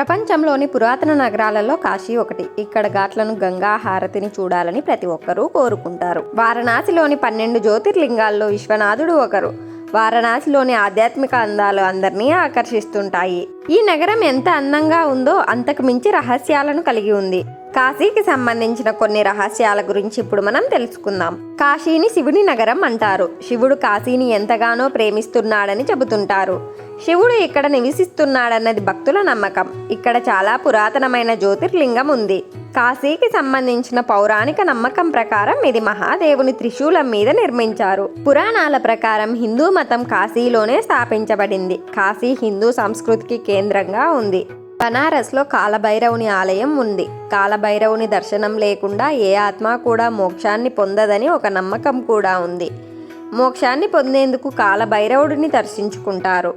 ప్రపంచంలోని పురాతన నగరాలలో కాశీ ఒకటి. ఇక్కడ ఘాట్లను గంగా హారతిని చూడాలని ప్రతి ఒక్కరూ కోరుకుంటారు. వారణాసిలోని పన్నెండు జ్యోతిర్లింగాల్లో విశ్వనాథుడు ఒకరు. వారణాసిలోని ఆధ్యాత్మిక అందాలు అందరినీ ఆకర్షిస్తుంటాయి. ఈ నగరం ఎంత అందంగా ఉందో అంతకు మించి రహస్యాలను కలిగి ఉంది. కాశీకి సంబంధించిన కొన్ని రహస్యాల గురించి ఇప్పుడు మనం తెలుసుకుందాం. కాశీని శివుని నగరం అంటారు. శివుడు కాశీని ఎంతగానో ప్రేమిస్తున్నాడని చెబుతుంటారు. శివుడు ఇక్కడ నివసిస్తున్నాడన్నది భక్తుల నమ్మకం. ఇక్కడ చాలా పురాతనమైన జ్యోతిర్లింగం ఉంది. కాశీకి సంబంధించిన పౌరాణిక నమ్మకం ప్రకారం ఇది మహాదేవుని త్రిశూలం మీద నిర్మించారు. పురాణాల ప్రకారం హిందూ మతం కాశీలోనే స్థాపించబడింది. కాశీ హిందూ సంస్కృతికి కేంద్రంగా ఉంది. బనారస్లో కాలభైరవుని ఆలయం ఉంది. కాలభైరవుని దర్శనం లేకుండా ఏ ఆత్మ కూడా మోక్షాన్ని పొందదని ఒక నమ్మకం కూడా ఉంది. మోక్షాన్ని పొందేందుకు కాలభైరవుడిని దర్శించుకుంటారు.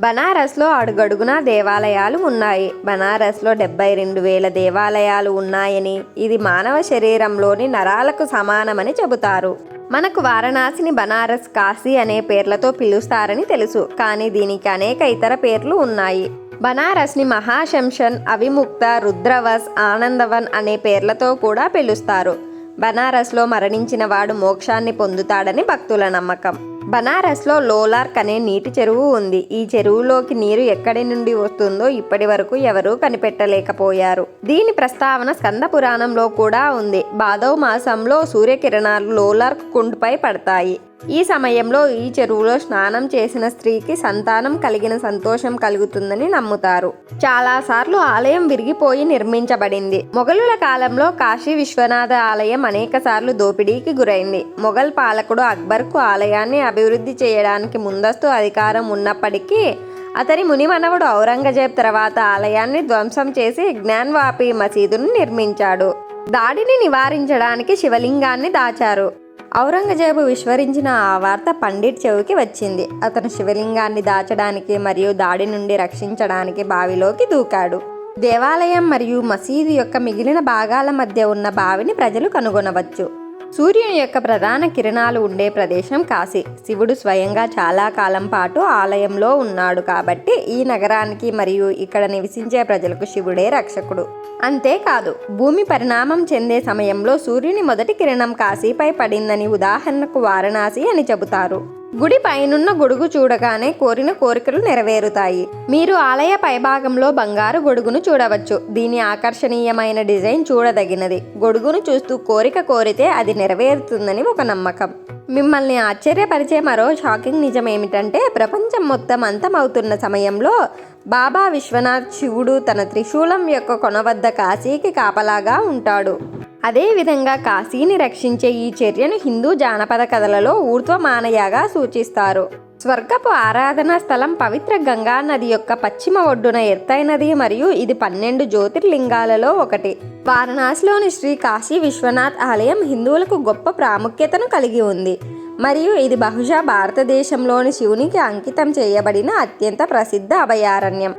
బనారస్లో అడుగడుగున దేవాలయాలు ఉన్నాయి. బనారస్లో డెబ్బై రెండు వేల దేవాలయాలు ఉన్నాయని ఇది మానవ శరీరంలోని నరాలకు సమానమని చెబుతారు. మనకు వారణాసిని బనారస్ కాశీ అనే పేర్లతో పిలుస్తారని తెలుసు. కానీ దీనికి అనేక ఇతర పేర్లు ఉన్నాయి. బనారస్ని మహాశంషన్ అవిముక్త రుద్రవస్ ఆనందవన్ అనే పేర్లతో కూడా పిలుస్తారు. బనారస్లో మరణించిన వాడు మోక్షాన్ని పొందుతాడని భక్తుల నమ్మకం. బనారస్లో లోలార్క్ అనే నీటి చెరువు ఉంది. ఈ చెరువులోకి నీరు ఎక్కడి నుండి వస్తుందో ఇప్పటి వరకు ఎవరూ కనిపెట్టలేకపోయారు. దీని ప్రస్తావన స్కంద పురాణంలో కూడా ఉంది. భాదవ మాసంలో సూర్యకిరణాలు లోలార్క్ కుండ్పై పడతాయి. ఈ సమయంలో ఈ చెరువులో స్నానం చేసిన స్త్రీకి సంతానం కలిగిన సంతోషం కలుగుతుందని నమ్ముతారు. చాలాసార్లు ఆలయం విరిగిపోయి నిర్మించబడింది. మొఘలుల కాలంలో కాశీ విశ్వనాథ ఆలయం అనేక సార్లు దోపిడీకి గురైంది. మొఘల్ పాలకుడు అక్బర్కు ఆలయాన్ని అభివృద్ధి చేయడానికి ముందస్తు అధికారం ఉన్నప్పటికీ అతని మునిమనవుడు ఔరంగజేబ్ తర్వాత ఆలయాన్ని ధ్వంసం చేసి జ్ఞాన్వాపి మసీదును నిర్మించాడు. దాడిని నివారించడానికి శివలింగాన్ని దాచారు. ఔరంగజేబు విశ్వరించిన ఆ వార్త పండిట్ చెవికి వచ్చింది. అతను శివలింగాన్ని దాచడానికి మరియు దాడి నుండి రక్షించడానికి బావిలోకి దూకాడు. దేవాలయం మరియు మసీదు యొక్క మిగిలిన భాగాల మధ్య ఉన్న బావిని ప్రజలు కనుగొనవచ్చు. సూర్యుని యొక్క ప్రధాన కిరణాలు ఉండే ప్రదేశం కాశీ. శివుడు స్వయంగా చాలా కాలం పాటు ఆలయంలో ఉన్నాడు కాబట్టి ఈ నగరానికి మరియు ఇక్కడ నివసించే ప్రజలకు శివుడే రక్షకుడు. అంతేకాదు భూమి పరిణామం చెందే సమయంలో సూర్యుని మొదటి కిరణం కాశీపై పడిందని ఉదాహరణకు వారణాసి అని చెబుతారు. గుడి పైనున్న గొడుగు చూడగానే కోరిన కోరికలు నెరవేరుతాయి. మీరు ఆలయ పైభాగంలో బంగారు గొడుగును చూడవచ్చు. దీని ఆకర్షణీయమైన డిజైన్ చూడదగినది. గొడుగును చూస్తూ కోరిక కోరితే అది నెరవేరుతుందని ఒక నమ్మకం. మిమ్మల్ని ఆశ్చర్యపరిచే మరో షాకింగ్ నిజం ఏమిటంటే ప్రపంచం మొత్తం అంతమవుతున్న సమయంలో బాబా విశ్వనాథ్ శివుడు తన త్రిశూలం యొక్క కొన వద్ద కాశీకి కాపలాగా ఉంటాడు. అదేవిధంగా కాశీని రక్షించే ఈ చర్యను హిందూ జానపద కథలలో ఊర్ధ్వమానయాగా సూచిస్తారు. స్వర్గపు ఆరాధనా స్థలం పవిత్ర గంగా నది యొక్క పశ్చిమ ఒడ్డున ఎత్తైనది మరియు ఇది పన్నెండు జ్యోతిర్లింగాలలో ఒకటి. వారణాసిలోని శ్రీ కాశీ విశ్వనాథ్ ఆలయం హిందువులకు గొప్ప ప్రాముఖ్యతను కలిగి ఉంది. మరియు ఇది బహుశా భారతదేశంలోని శివునికి అంకితం చేయబడిన అత్యంత ప్రసిద్ధ అభయారణ్యం.